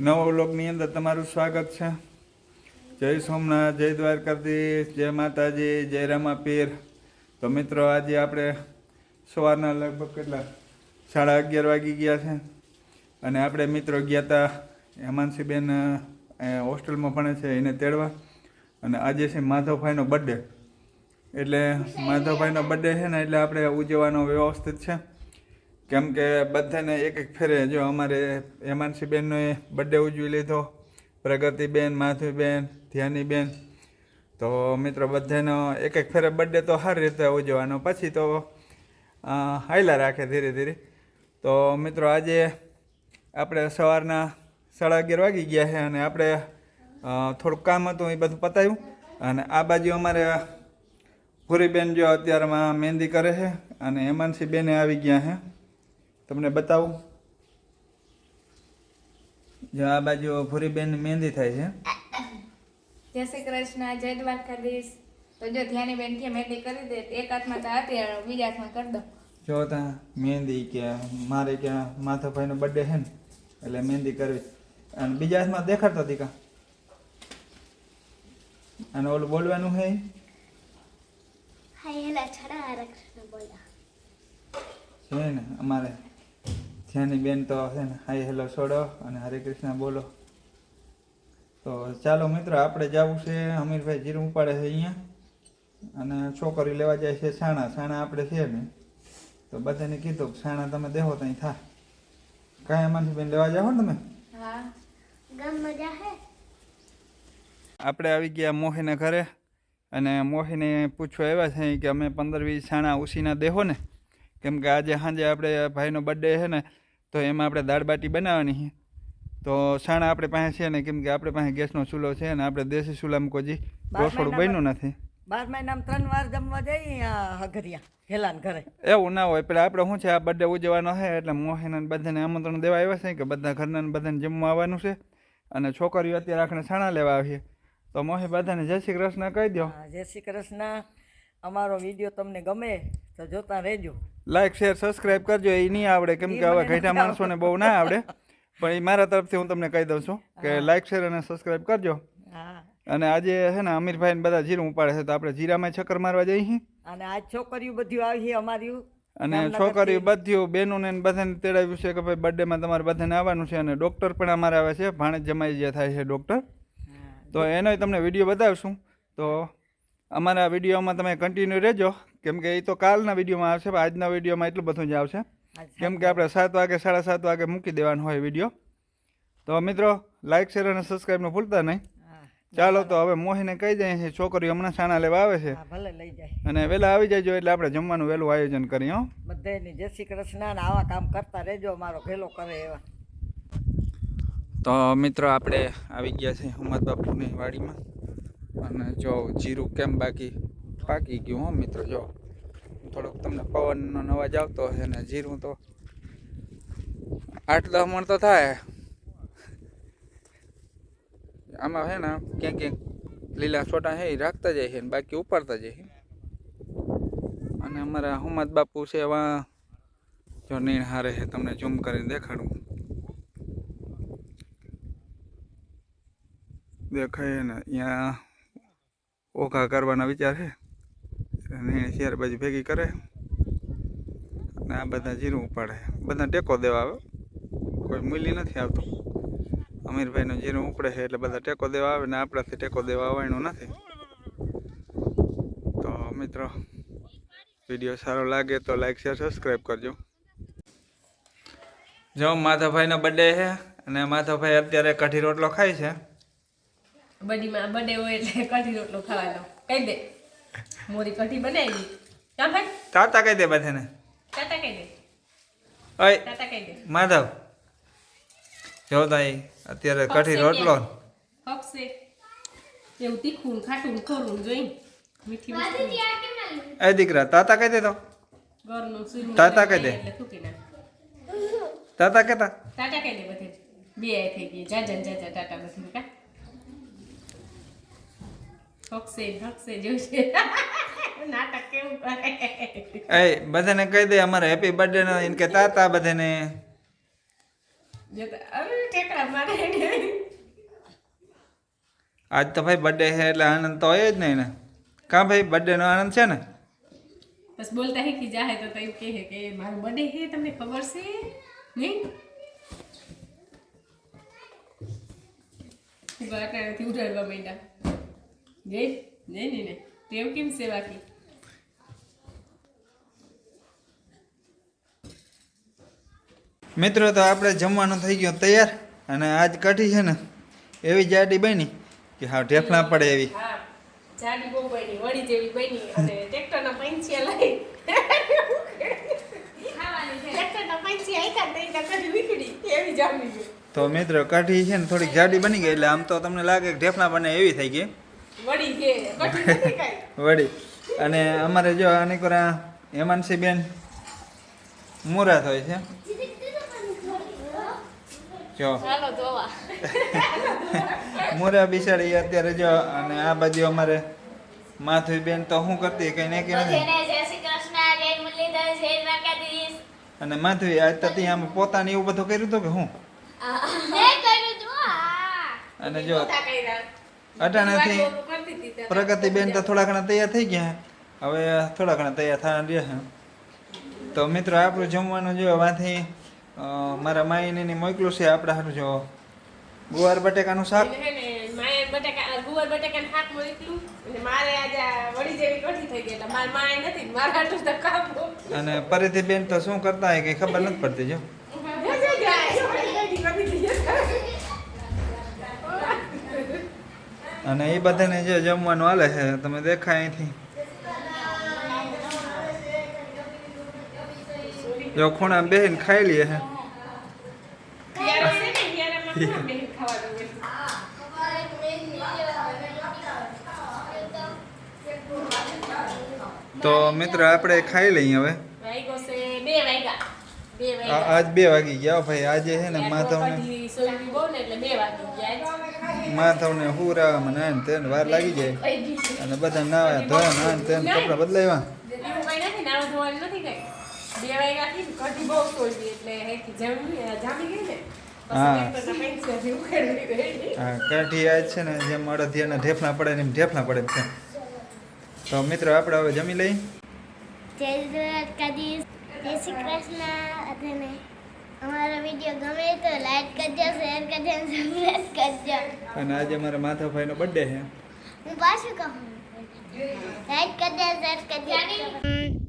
નવો વ્લોગની અંદર તમારું સ્વાગત છે. જય સોમનાથ, જય દ્વારકાધીશ, જય માતાજી, જય રામા પીર તો મિત્રો, આજે આપણે સવારના લગભગ કેટલા? સાડા અગિયાર વાગી ગયા છે. અને આપણે મિત્રો ગયા હતા હેમાનસીબેન હોસ્ટેલમાં ભણે છે, એને તેડવા. અને આજે છે માધવભાઈનો બર્થડે એટલે માધવભાઈનો બર્થડે છે ને, એટલે આપણે ઉજવવાનો વ્યવસ્થિત છે. કેમ કે બધાને એક એક ફેરે. જો અમારે હેમાંશીબેનનો બર્થડે ઉજવી લીધો, પ્રગતિબેન, માધવીબેન, ધ્યાનીબેન. તો મિત્રો, બધાનો એક એક ફેરે બર્થડે તો સારી રીતે ઉજવવાનો. પછી તો હાયલા રાખે ધીરે ધીરે. તો મિત્રો, આજે આપણે સવારના સાડા અગિયાર વાગી ગયા છે અને આપણે થોડુંક કામ હતું, એ બધું પતાવ્યું અને આ બાજુ અમારે ભૂરીબેન જો અત્યારમાં મહેંદી કરે છે અને હેમાંશી બેને આવી ગયા છે. તમને બતાવું? જો આ બાજુ ભૂરીબેન મહેંદી થાય છે. જય શ્રી કૃષ્ણ જય દ્વારકાધીશ. તો જો ધ્યાની બેન કે મહેંદી કરી દે એક હાથમાં તો હતી બીજા હાથમાં કરી દો. જો ત્યાં મહેંદી કે મારે ક્યાં માથાભાઈનો બર્થડે છે ને એટલે મહેંદી કરવી. અને બીજા હાથમાં દેખાડતો હતી કા અને ઓલું બોલવાનું છે હા હાયલા છડા આરક્ષણ બોલા છે ને અમારે ધ્યાની બેન તો છે ને હાય હેલો છોડો અને હરે કૃષ્ણ બોલો. તો ચાલો મિત્રો આપણે જવું છે અમીરભાઈ જીરું ઉપાડે છે અહીંયા અને છોકરી લેવા જાય છે છાણા છાણા આપણે છે ને. તો બધાને કીધું કે છાણા તમે દેહો ત્યાં થા. કાંઈ એમાંથી બેન લેવા જાઓ ને તમે? આપણે આવી ગયા મોહીના ઘરે અને મોહીને પૂછવા આવ્યા છે કે અમે પંદર વીસ છાણા ઉસીના દેહો ને. કેમ કે આજે સાંજે આપણે ભાઈનો બર્થડે છે ને તો એમાં આપણે દાળ બાટી બનાવવાની છે. તો સાણા આપણે પાસે છે ને કેમ કે આપણે પાસે ગેસનો ચૂલો છે અને આપણે દેશી ચૂલામાં કોઈ રસોડું બન્યું નથી. બાર મહિનામાં ત્રણ વાર જમવા જઈએ હઘરિયા હેલાન ઘરે. એવું ના હોય પેલા આપણે શું છે આ બર્થડે ઉજવવાનો છે એટલે મોહીને બધાને આમંત્રણ દેવા આવ્યા છે કે બધા ઘરના ને બધાને જમવા આવવાનું છે. અને છોકરીઓ અત્યારે આખને છાણા લેવા આવીએ તો મોહે બધાને જય શ્રી કૃષ્ણ કહી દો જય શ્રી કૃષ્ણ. અમારો વીડિયો તમને ગમે તો જોતા રહેજો. લાઈક શેર સબસ્ક્રાઇબ કરજો. એ નહીં આવડે. કેમ કે હવે ઘેટા માણસોને બહુ ના આવડે. પણ એ મારા તરફથી હું તમને કહી દઉં છું કે લાઈક શેર અને સબસ્ક્રાઇબ કરજો. અને આજે છે ને અમીરભાઈ ને બધા જીરું ઉપાડે છે તો આપણે જીરામાં ચક્કર મારવા જઈએ અને આજ છોકરીઓ બધી આવી અમારી અને છોકરીઓ બધ્યું બેનોને ને બધાને તેડાવ્યું છે કે ભાઈ બર્થડેમાં તમારે બધાને આવવાનું છે અને ડૉક્ટર પણ અમારે આવે છે. ભાણેજ જમાઈ જે થાય છે ડૉક્ટર તો એનોય તમને વીડિયો બતાવશું. તો અમારા વિડીયોમાં તમે કન્ટિન્યુ રહેજો. કેમ કે એ તો કાલના વિડીયોમાં આવશે પણ આજના વિડીયોમાં એટલું બધું જ આવશે. કેમ કે આપણે સાત વાગે સાડા સાત વાગે મૂકી દેવાનો હોય વીડિયો. તો મિત્રો લાઇક શેર અને સબસ્ક્રાઈબનું ભૂલતા નહીં. ચાલો તો હવે મોહીને કહી જાય છે છોકરીઓ હમણાં સાણા લેવા આવે છે. ભલે લઈ જાય. અને વહેલા આવી જજો એટલે આપણે જમવાનું વહેલું આયોજન કરીએ બધાને જય શ્રી કૃષ્ણ આવા કામ કરતા રહેજો અમારો ભેલો કરે એવા. તો મિત્રો આપણે આવી ગયા છે હમદ બાપુની વાડીમાં. અને જો જીરું કેમ બાકી? પાકી ગયું હો મિત્રો, જો. થોડોક તમને પવનનો અવાજ આવતો હશે ને જીરું તો આઠ દસ મણ તો થાય. આમાં છે ને ક્યાંક ક્યાંક લીલા છોટા છે એ રાખતા જાય છે ને બાકી ઉપાડતા જાય છે. અને અમારા હુમદ બાપુ છે એવા જો નીણ હારે છે, તમને ઝૂમ કરીને દેખાડું. દેખાય ને, અહીંયા ઓઘા કરવાના વિચાર છે. અને શેર બાજુ ભેગી કરે. અને આ બધા જીરું ઉપાડે. બધા ટેકો દેવા આવે. કોઈ મૂલ્ય નથી આવતું. અમીરભાઈનું જીરું ઉપડે છે એટલે બધા ટેકો દેવા આવે ને આપણાથી ટેકો દેવા આવવાનું નથી. તો મિત્રો, વીડિયો સારો લાગે તો લાઈક શેર સબસ્ક્રાઈબ કરજો. જો માધવભાઈનો બર્થડે છે અને માધવભાઈ અત્યારે કઢી રોટલો ખાય છે. બડીમાં બડે હોય એટલે કઢી રોટલો ખાવાનો. કહી દે. મોરી કઢી બનાવી. ચાલ ભાઈ? તાતા કહી દે બધાને. તાતા કહી દે. ઓય તાતા કહી દે. માધવ. જો તાઈ અત્યારે કઢી રોટલો. હકશે. એવું તીખું ખાટું ખરું જોઈ મીઠી વસ્તુ. એ દીકરા તાતા કહી દે તો. તાતા કહી દે. તાતા કહેતા. તાતા કહી દે બધે. બે થઈ ગઈ. જા જા જા જા ટાટા બધું કા હકશે હકશે નાટક કેવું કરે? એ બધાને કહી દે અમારે હેપી બર્થડે નો એને કે તાતા બધાને. અરે ઠેકડા મારે આજ તો ભાઈ બર્થડે છે એટલે આનંદ તો હોય જ નહીં ને કાં ભાઈ બર્થડેનો આનંદ છે ને? બસ બોલતા શીખી જાય તો એમ કહે કે મારો બર્થડે છે તમને ખબર છે? નહીં? બાટાણાથી ઉડાડવા માંડ્યા. ને ટેવ કેમ મિત્રો તો આપણે જમવાનું થઈ ગયું તૈયાર અને આજ કાઢી છે ને એવી જાડી બની કે હા ઢેફલા પડે એવી. જાડી બહુ બની જેવી બની અને ટ્રેક્ટરના પંચિયા લઈ. તો મિત્રો કાઢી છે ને થોડીક જાડી બની ગઈ એટલે આમ તો તમને લાગે કે ઢેફલા બને એવી થઈ ગઈ વડી છે કઠી નથી કાંઈ વળી. અને અમારે જો આની કોરા હેમાનસી બેન મોરા થાય છે. જો. મોરા જોવા. મુરા બિચારી અત્યારે જો અને આ બાજુ અમારે માથુઈ બેન તો શું કરતી કઈ ને કે નથી. બધાને જય શ્રી કૃષ્ણ જય મુરલીધર જય દ્વારકાધીશ. અને માથુઈ આજ તો ત્યાં આમ પોતાને એવું બધું કર્યું હતું કે હું મેં કર્યું તું હા અને જો અટાણાથી. પ્રગતિબેન તો થોડા ઘણા તૈયાર થઈ ગયા. હવે થોડા ઘણા તૈયાર થવાના રહ્યા તો મિત્રો આપણું જમવાનું જો વાથી મારા માઈને ને મોકલું છે આપણા હારું જો. ગુવાર બટેકાનું શાક. ગુવાર બટાકાનું અને મારે આજે આ જેવી કઠી થઈ ગઈ એટલે મારે માએ નથી મારા હાટું તો અને બેન તો શું કરતા હોય કે ખબર નથી પડતી જો જજે જાય. વડી કઠી કરી દીધી. અને એ બધાને જે જમવાનું હાલે છે, તમે દેખાય અહીંથી જો ખૂણા બેહીને ખાઈ લઈએ છે? તો મિત્ર, આપણે ખાઈ લઈએ હવે વાગ્યો છે બે વાગ્યા બે આ- વાગ્યા આજ બે વાગી ગયા ભાઈ. આજે છે ને માથવને સોયરી બહુ ને આને તેને વાર લાગી જાય. અને બધા નાવા ધોયા નાન તેને કપડાં બદલાવ્યા. કાઠી આજ છે ને જેમ અડદિયાના ઢેફલા પડે ને એમ ઢેફલા પડે છે. તો મિત્રો આપણે હવે જમી જય દ્વારકાધીશ. જય શ્રી કૃષ્ણ બધાને અમારો વીડિયો ગમે તો લાઈક કરજો શેર કરજો અને સબસ્ક્રાઇબ કરજો અને આજે મારા માધવભાઈનો બર્થડે છે. હું પાછું કહું? લાઈક કરજો શેર કરજો.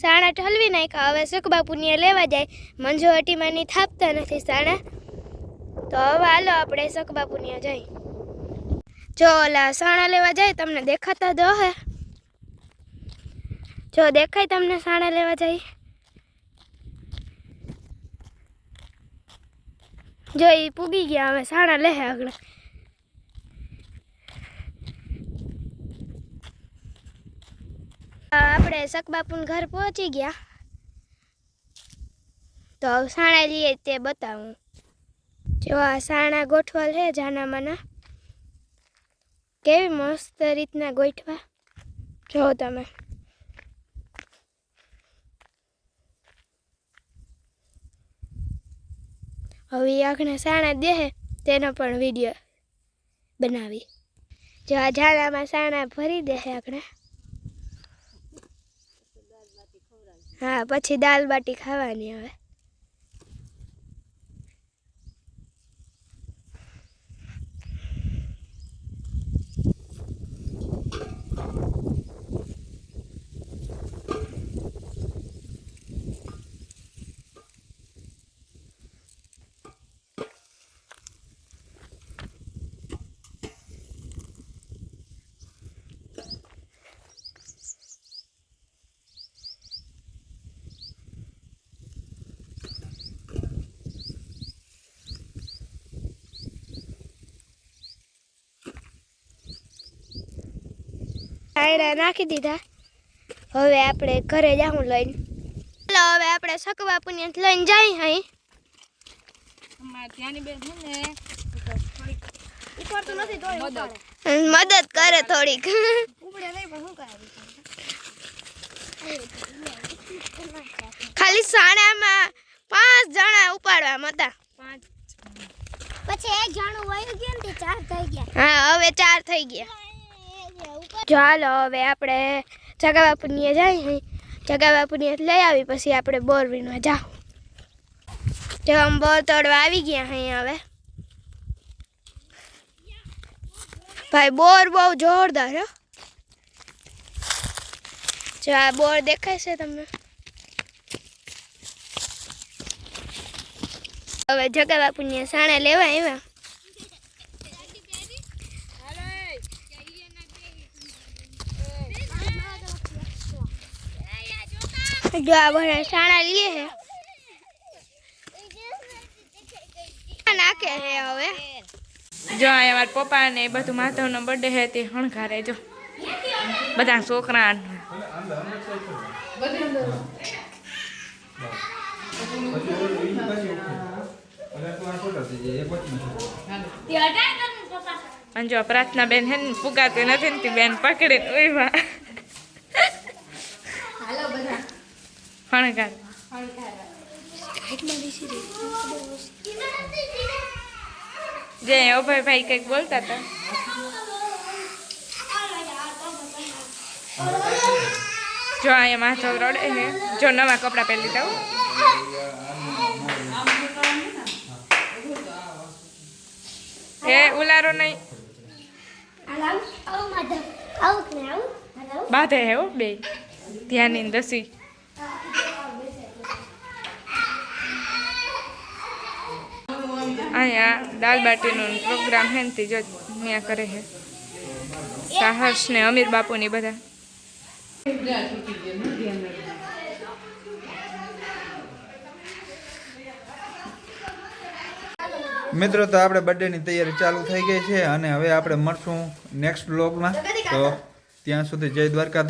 સાણા ઠલવી નાખ્યા. હવે સુખબાપુને લેવા જાય. મંજુ હટીમાની થાપતા નથી સાણા. તો હવે હાલો આપણે સુખબાપુને જઈ. જો ઓલા સાણા લેવા જાય તમને દેખાતા દો હે જો દેખાય તમને સાણા લેવા જાય. જો એ પૂગી ગયા, હવે સાણા લે આગળ. આપણે શકબાપુન ઘર પહોંચી ગયા. તો હવે સાણા લઈએ તે બતાવું. જો આ સાણા લે છે જાનામાના. કેવી મસ્ત રીતના ગોઠવા. જો તમે. હવે આંખને સાણા દે તેનો પણ વીડિયો બનાવી. જો આ ઝાડામાં સાણા ભરી દેહે આખણે હા, પછી દાલ બાટી ખાવાની હવે. આયરા નાખી દીધા. હવે આપણે ઘરે જાઉં લઈને. ચાલો હવે આપણે શકબાપુને લઈને જઈ હઈ મદદ. કરે થોડીક. ખાલી સાડામાં પાંચ જણા ઉપાડવા હતા પછી એક જાણું વયું ગયું ને ચાર થઈ ગયા. હા હવે ચાર થઈ ગયા. ચાલો હવે આપણે જગા બાપુની જાય જગા બાપુની લઈ આવી, પછી આપણે બોરવીમાં જાઉં. જો આમ બોર તોડવા આવી ગયા અહીં હવે. ભાઈ, બોર બહુ જોરદાર હો. જો આ બોર દેખાય છે તમને? હવે જગા બાપુની સાણા લેવા આવ્યા. જો આ બધા સાણા લઈએ હે નાખે હે હવે. જો અહીંયા મારા પપ્પા ને એ બધું માધવનો બર્થડે હે તે હણઘારે જો. બધા છોકરા અને જો પ્રાર્થના બેન હે ને પુગાતી નથી ને તે બેન પકડીને ઊભા જે અભય ભાઈ કંઈક બોલતા હતા જો અહીંયા માથો રડે છે જો નવા કપડાં પહેરી હો. એ ઉલારો નહીં બાધે હે બે ધ્યાન દસી અહીંયા દાલ બાટીનો પ્રોગ્રામ હે ને જો ત્યાં કરે છે સાહસ ને અમીર બાપુની બધા. મિત્રો, તો આપણે બર્થડેની તૈયારી ચાલુ થઈ ગઈ છે અને હવે આપણે મળશું નેક્સ્ટ બ્લોગમાં તો ત્યાં સુધી જય દ્વારકા